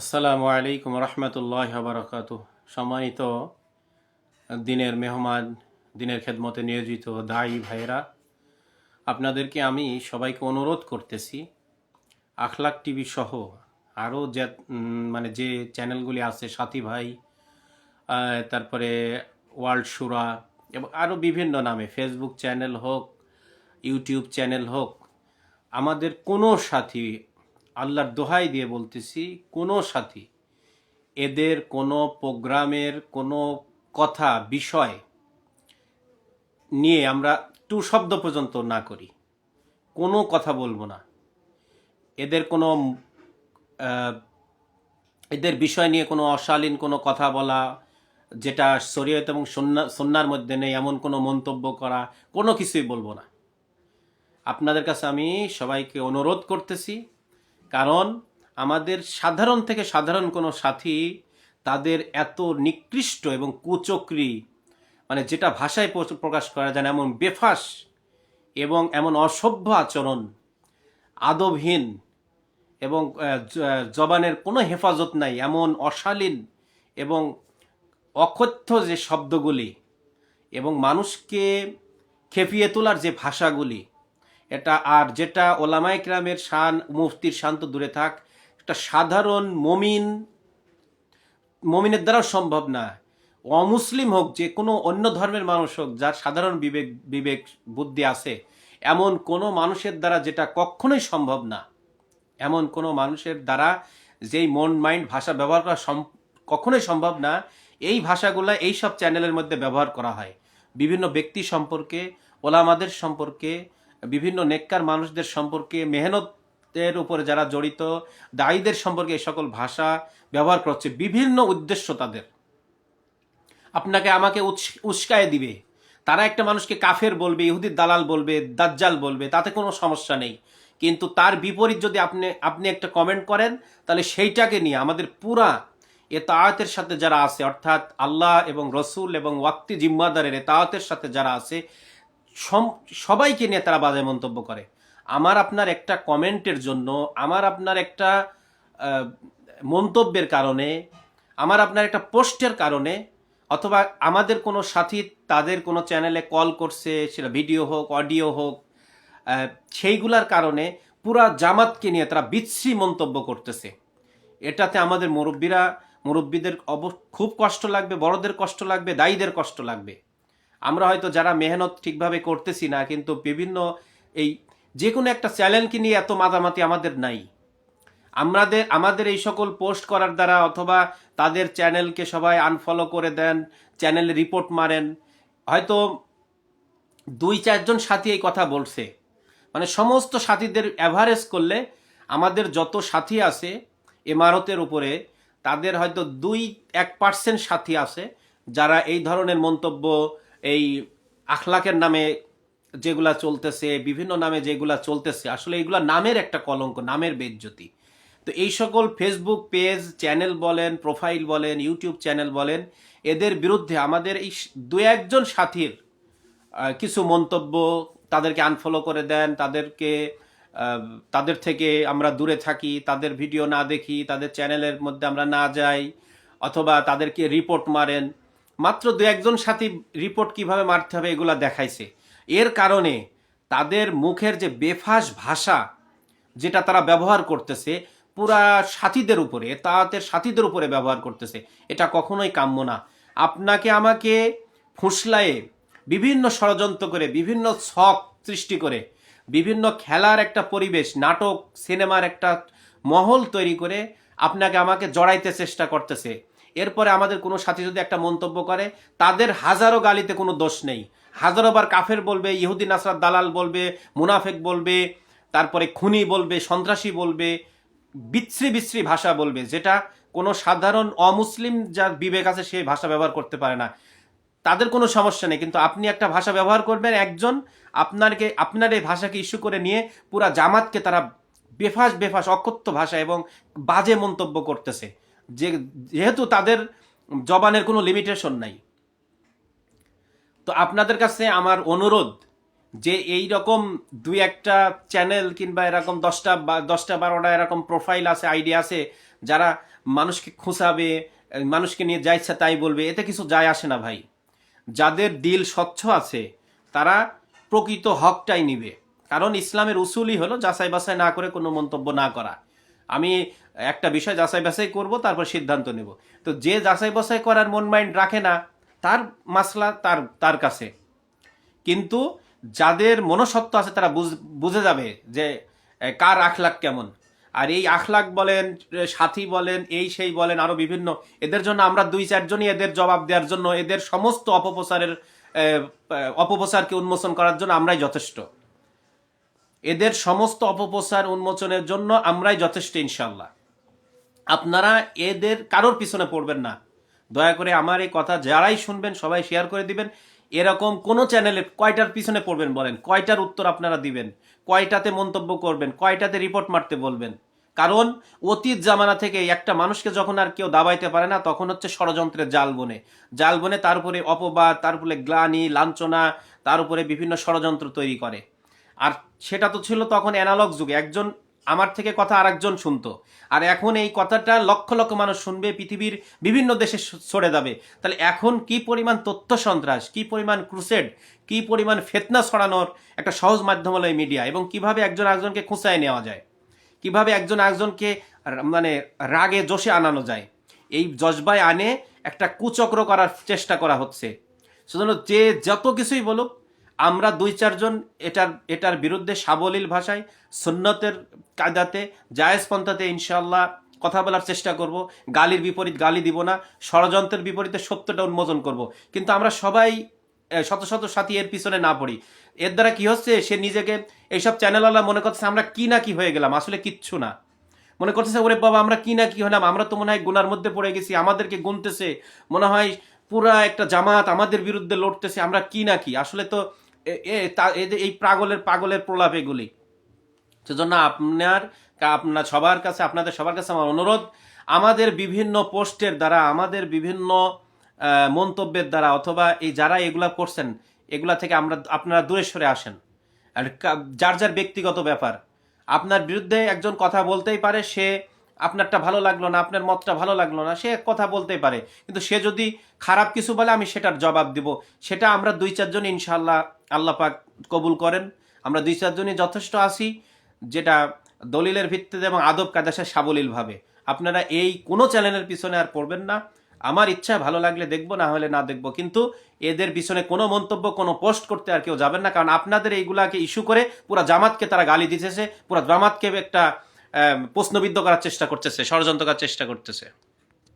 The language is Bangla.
আসসালামু আলাইকুম রহমতুল্লাহ বারকাত সম্মানিত দিনের মেহমান, দিনের খেদমতে নিয়োজিত দায়ী ভাইয়েরা, আপনাদেরকে আমি সবাইকে অনুরোধ করতেছি, আখলাক টিভি সহ আরও যে মানে যে চ্যানেলগুলি আছে, সাথী ভাই তারপরে ওয়ার্ল্ড সুরা এবং আরও বিভিন্ন নামে, ফেসবুক চ্যানেল হোক, ইউটিউব চ্যানেল হোক, আমাদের কোনো সাথী আল্লাহর দোহাই দিয়ে বলতেছি, কোনো সাথী এদের কোনো প্রোগ্রামের কোনো কথা, বিষয় নিয়ে আমরা টু শব্দ পর্যন্ত না করি। কোনো কথা বলব না। এদের কোনো এদের বিষয় নিয়ে কোনো অশালীন কোনো কথা বলা, যেটা শরীয়ত এবং সন্না সন্ন্যার মধ্যে নেই, এমন কোনো মন্তব্য করা, কোনো কিছুই বলব না। আপনাদের কাছে আমি সবাইকে অনুরোধ করতেছি কারণ আমাদের সাধারণ থেকে সাধারণ কোনো সাথী তাদের এত নিকৃষ্ট এবং কুচক্রি মানে যেটা ভাষায় প্রকাশ করা যায় না, এমন বেফাস এবং এমন অসভ্য আচরণ, আদবহীন এবং জবানের কোনো হেফাজত নাই, এমন অশালীন এবং অকথ্য যে শব্দগুলি এবং মানুষকে খেপিয়ে তোলার যে ভাষাগুলি এটা আর যেটা ওলামাই ক্রামের শান, মুফতির শান তো দূরে থাক, একটা সাধারণ মমিন, মমিনের দ্বারাও সম্ভব না। অমুসলিম হোক, যে কোনো অন্য ধর্মের মানুষ হোক, যার সাধারণ বিবেক বিবেক, বুদ্ধি আছে, এমন কোনো মানুষের দ্বারা যেটা কখনোই সম্ভব না। এমন কোনো মানুষের দ্বারা যেই মন, মাইন্ড, ভাষা ব্যবহার করা কখনোই সম্ভব না। এই ভাষাগুলো, এই সব চ্যানেলের মধ্যে ব্যবহার করা হয়। বিভিন্ন ব্যক্তি সম্পর্কে, ওলামাদের সম্পর্কে বিভিন্ন নেককার মানুষদের সম্পর্কে, মেহনতের উপরে যারা জড়িত, দায়ীদের সম্পর্কে এই সকল ভাষা ব্যবহার করছে, বিভিন্ন উদ্দেশ্য তাদের। আপনাকে আমাকে উস্কায়ে দিবে। তারা একটা মানুষকে কাফের বলবে, ইহুদির দালাল বলবে, দাজ্জাল বলবে, তাতে কোনো সমস্যা নেই। কিন্তু তার বিপরীত যদি আপনি আপনি একটা কমেন্ট করেন, তাহলে সেইটাকে নিয়ে আমাদের পুরা এতায়াতের সাথে যারা আছে, অর্থাৎ আল্লাহ এবং রসুল এবং ওয়াক্তি জিম্মাদারের এতায়াতের সাথে যারা আছে সবাইকে নিয়ে তারা বাজে মন্তব্য করে। আমার আপনার একটা কমেন্টের জন্য, আমার আপনার একটা মন্তব্যের কারণে, আমার আপনার একটা পোস্টের কারণে, অথবা আমাদের কোনো সাথী তাদের কোনো চ্যানেলে কল করছে, সেটা ভিডিও হোক, অডিও হোক সেইগুলার কারণে পুরা জামাতকে নিয়ে তারা বিচ্ছি মন্তব্য করতেছে। এটাতে আমাদের মুরব্বীরা, মুরব্বীদের অব খুব কষ্ট লাগবে, বড়দের কষ্ট লাগবে, দায়ীদের কষ্ট লাগবে। আমরা হয়তো যারা মেহনত ঠিকভাবে করতেছি না, কিন্তু বিভিন্ন এই যে কোনো একটা চ্যানেলকে নিয়ে এত মাতামাতি আমাদের নাই। আমাদের আমাদের এই সকল পোস্ট করার দ্বারা অথবা তাদের চ্যানেলকে সবাই আনফলো করে দেন, চ্যানেলে রিপোর্ট মারেন। হয়তো দুই চারজন সাথী এই কথা বলছে। মানে সমস্ত সাথীদের অ্যাভারেজ করলে আমাদের যত সাথী আছে ইমারতের উপরে, তাদের হয়তো দুই এক পার্সেন্ট সাথী আছে যারা এই ধরনের মন্তব্য এই আখলাকের নামে যেগুলা চলতেছে, বিভিন্ন নামে যেগুলা চলতেছে, আসলে এগুলা নামের একটা কলঙ্ক, নামের বেজ্জতি। তো এই সকল ফেসবুক পেজ চ্যানেল বলেন প্রোফাইল বলেন ইউটিউব চ্যানেল বলেন, এদের বিরুদ্ধে আমাদের এই দু একজন সাথীর কিছু মন্তব্য তাদেরকে আনফলো করে দেন, তাদেরকে তাদের থেকে আমরা দূরে থাকি, তাদের ভিডিও না দেখি, তাদের চ্যানেলের মধ্যে আমরা না যাই, অথবা তাদেরকে রিপোর্ট মারেন। মাত্র দু একজন সাথী রিপোর্ট কীভাবে মারতে হবে এগুলা দেখাইছে। এর কারণে তাদের মুখের যে বেফাস ভাষা যেটা তারা ব্যবহার করতেছে, পুরা সাথীদের উপরে, তাদের সাথীদের উপরে ব্যবহার করতেছে, এটা কখনোই কাম্য না। আপনাকে আমাকে ফুসলায়ে বিভিন্ন ষড়যন্ত্র করে, বিভিন্ন ছক সৃষ্টি করে, বিভিন্ন খেলার একটা পরিবেশ, নাটক, সিনেমার একটা মহল তৈরি করে আপনাকে আমাকে জড়াইতে চেষ্টা করতেছে। এরপরে আমাদের কোনো সাথী যদি একটা মন্তব্য করে, তাদের হাজারো গালিতে কোনো দোষ নেই। হাজারো বার কাফের বলবে, ইহুদি নাসরাত দালাল বলবে, মুনাফেক বলবে, তারপরে খুনি বলবে, সন্ত্রাসী বলবে, বিশ্রী বিশ্রী ভাষা বলবে, যেটা কোনো সাধারণ অমুসলিম যার বিবেক আছে সে ভাষা ব্যবহার করতে পারে না। তাদের কোনো সমস্যা নেই, কিন্তু আপনি একটা ভাষা ব্যবহার করবেন, একজন আপনারকে আপনার এই ভাষাকে ইস্যু করে নিয়ে পুরা জামাতকে তারা বেফাস বেফাস, অকথ্য ভাষা এবং বাজে মন্তব্য করতেছে। যে যেহেতু তাদের জবানের কোনো লিমিটেশন নাই। তো আপনাদের কাছে আমার অনুরোধ যে এই রকম দুই একটা চ্যানেল কিংবা এরকম দশটা বা দশটা বারোটা এরকম প্রোফাইল আছে আইডিয়া আছে, যারা মানুষকে খুঁচাবে, মানুষকে নিয়ে যা ইচ্ছা তাই বলবে, এতে কিছু যায় আসে না ভাই। যাদের দিল স্বচ্ছ আছে, তারা প্রকৃত হকটাই নিবে। কারণ ইসলামের উসুলই হলো যাচাই বাছাই না করে কোনো মন্তব্য না করা। আমি একটা বিষয় যাচাই বাছাই করব, তারপর সিদ্ধান্ত নেব। তো যে যাচাই বাছাই করার মন মাইন্ড রাখে না, তার মাসলা তার তার কাছে। কিন্তু যাদের মনসত্ব আছে, তারা বুঝ- যাবে যে কার আখলাক কেমন। আর এই আখলাক বলেন সাথী বলেন, এই সেই বলেন, আরও বিভিন্ন, এদের জন্য আমরা দুই চারজনই এদের জবাব দেওয়ার জন্য, এদের সমস্ত অপপ্রচারের অপপ্রচারকে উন্মোচন করার জন্য আমরাই যথেষ্ট। এদের সমস্ত অপপ্রচার উন্মোচনের জন্য আমরাই যথেষ্ট ইনশাল্লাহ আপনারা এদের কারোর পিছনে পড়বেন না। দয়া করে আমার এই কথা যারাই শুনবেন, সবাই শেয়ার করে দিবেন। এরকম কোন চ্যানেলে কয়টার পিছনে পড়বেন বলেন? কয়টার উত্তর আপনারা দিবেন? কয়টাতে মন্তব্য করবেন? কয়টাতে রিপোর্ট মারতে বলবেন? কারণ অতীত জামানা থেকে একটা মানুষকে যখন আর কেউ দাবাইতে পারে না, তখন হচ্ছে ষড়যন্ত্রের জাল বনে। জাল বনে তার উপরে অপবাদ, তার উপরে গ্লানি, লাঞ্ছনা, তার উপরে বিভিন্ন ষড়যন্ত্র তৈরি করে। আর সেটা তো ছিল তখন অ্যানালগ যুগে। একজন আমার থেকে কথা আরেকজন শুনতো। আর এখন এই কথাটা লক্ষ লক্ষ মানুষ শুনবে, পৃথিবীর বিভিন্ন দেশে ছড়ে যাবে। তাহলে এখন কি পরিমাণ তথ্য সন্ত্রাস, কি পরিমাণ ক্রুসেড কি পরিমাণ ফেতনা ছড়ানোর একটা সহজ মাধ্যম হলো এই মিডিয়া এবং কীভাবে একজন একজনকে খুঁচায় নেওয়া যায়? কীভাবে একজন একজনকে র- মানে রাগে জোশে আনানো যায়? এই জজবায় আনে একটা কুচক্র করার চেষ্টা করা হচ্ছে। সেজন্য যে যত কিছুই বলুক আমরা দুই চারজন এটার এটার বিরুদ্ধে সাবলীল ভাষায়, সুন্নতের কায়দাতে, জায়েজ পন্থাতে ইনশাল্লাহ কথা বলার চেষ্টা করব। গালির বিপরীত গালি দিব না, ষড়যন্ত্রের বিপরীতে সত্যটা উন্মোচন করব। কিন্তু আমরা সবাই শত শত সাথী এর পিছনে না পড়ি। এর দ্বারা কি হচ্ছে? সে নিজেকে, এইসব চ্যানেলওয়ালা মনে করছে আমরা কি না কি হয়ে গেলাম? আসলে কিচ্ছু না। মনে করতেছে, ওরে বাবা, আমরা কি না কি হলাম? আমরা তো মনে হয় গুনার মধ্যে পড়ে গেছি, আমাদেরকে গুনতেছে। মনে হয় পুরা একটা জামাত আমাদের বিরুদ্ধে লড়তেছে, আমরা কি না কি? আসলে তো এই পাগলের পাগলের প্রলাপ এগুলি। সেজন্য আপনার আপনার সবার কাছে, আপনাদের সবার কাছে আমার অনুরোধ, আমাদের বিভিন্ন পোস্টের দ্বারা, আমাদের বিভিন্ন মন্তব্যের দ্বারা, অথবা এই যারা এগুলা করছেন, এগুলা থেকে আমরা, আপনারা দূরে সরে আসেন। আর যার যার ব্যক্তিগত ব্যাপার। আপনার বিরুদ্ধে একজন কথা বলতেই পারে, সে আপনারটা ভালো লাগল না, আপনার মতটা ভালো লাগল না, সে কথা বলতেই পারে। কিন্তু সে যদি খারাপ কিছু বলে, আমি সেটার জবাব দিব। সেটা আমরা দুই, চারজন ইনশাল্লাহ আল্লাহ পাক কবুল করেন। আমরা দুই চারজনই যথেষ্ট আছি, যেটা দলিলের ভিত্তিতে এবং আদব কাদাসে সাবলীলভাবে। আপনারা এই কোনো চ্যানেলের পিছনে আর পড়বেন না। আমার ইচ্ছা, ভালো লাগলে দেখব, না হলে না দেখব। কিন্তু এদের পিছনে কোনো মন্তব্য, কোনো পোস্ট করতে আর কেউ যাবেন না। কারণ আপনাদের এইগুলাকে ইস্যু করে পুরো জামাতকে তারা গালি দিতেছে, পুরো জামাতকে একটা প্রশ্নবিদ্ধ করার চেষ্টা করতেছে, ষড়যন্ত্র করার চেষ্টা করতেছে।